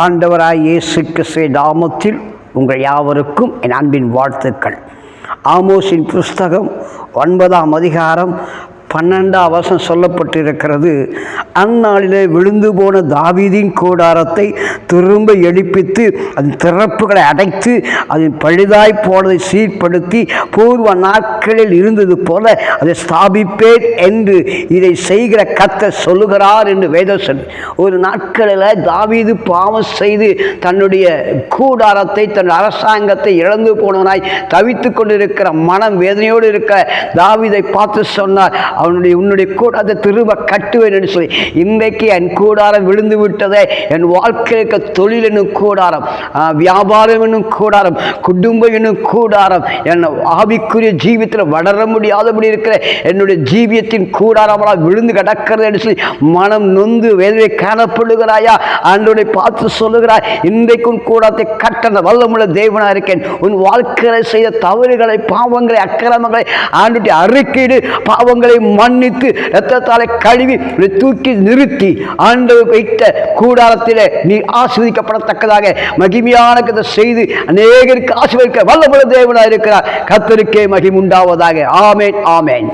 ஆண்டவராய் இயேசு கிறிஸ்துவ நாமத்தில் உங்கள் யாவருக்கும் என் அன்பின் வாழ்த்துக்கள். ஆமோஸின் புஸ்தகம் ஒன்பதாம் அதிகாரம் பன்னெண்டாம் வசம் சொல்லப்பட்டிருக்கிறது. அந்நாளிலே விழுந்து போன தாவீதின் கூடாரத்தை திரும்ப எழுப்பித்து அதன் திறப்புகளை அடைத்து அதன் பழுதாய் போனதை சீர்படுத்தி பூர்வ நாட்களில் இருந்தது போல அதை ஸ்தாபிப்பேன் என்று இதை செய்கிற கத்த சொல்லுகிறார் என்று வேதசன். ஒரு நாட்களில் தாவீது பாவம் செய்து தன்னுடைய கூடாரத்தை தன் அரசாங்கத்தை இழந்து போனவனாய் தவித்து கொண்டிருக்கிற மனம் வேதனையோடு இருக்கிற தாவீதை பார்த்து சொன்னார் அவனுடைய உன்னுடைய கூடாரத்தை திரும்ப கட்டுவேன் என்று சொல்லி. இன்றைக்கு என் கூடாரம் விழுந்து விட்டதே. என் வாழ்க்கைக்கு தொழில் என்னும் கூடாரம் வியாபாரம் என்னும் கூடாரம் குடும்பம் என்னும் கூடாரம் என் ஆவிக்குரிய ஜீவியத்தில் வளர முடியாதபடி இருக்கிற என்னுடைய ஜீவியத்தின் கூடாரமாக விழுந்து கிடக்கிறது என்று சொல்லி மனம் நொந்து வேதனை காணப்படுகிறாயா? ஆண்டோரை பார்த்து சொல்லுகிறாய் இன்றைக்கும் கூடாரத்தை கட்டண வல்லமுள்ள தேவனாக இருக்கேன். உன் வாழ்க்கையில் செய்த தவறுகளை பாவங்களை அக்கிரமங்களை ஆண்டுடைய அறிக்கையிடு பாவங்களை மன்னித்து இரத்தத்தாலே கழுவி தூக்கி நிறுத்தி ஆண்டவர் வைத்த கூடாரத்தில் நீ ஆஸ்வதிக்கப்படத்தக்கதாக மகிமையான கதை செய்து அநேகருக்கு ஆசீர்வதிக்க வல்லமுள்ள தேவனாக இருக்கிறார் கத்தருக்கே மகிமுண்டாவதாக ஆமேன் ஆமேன்.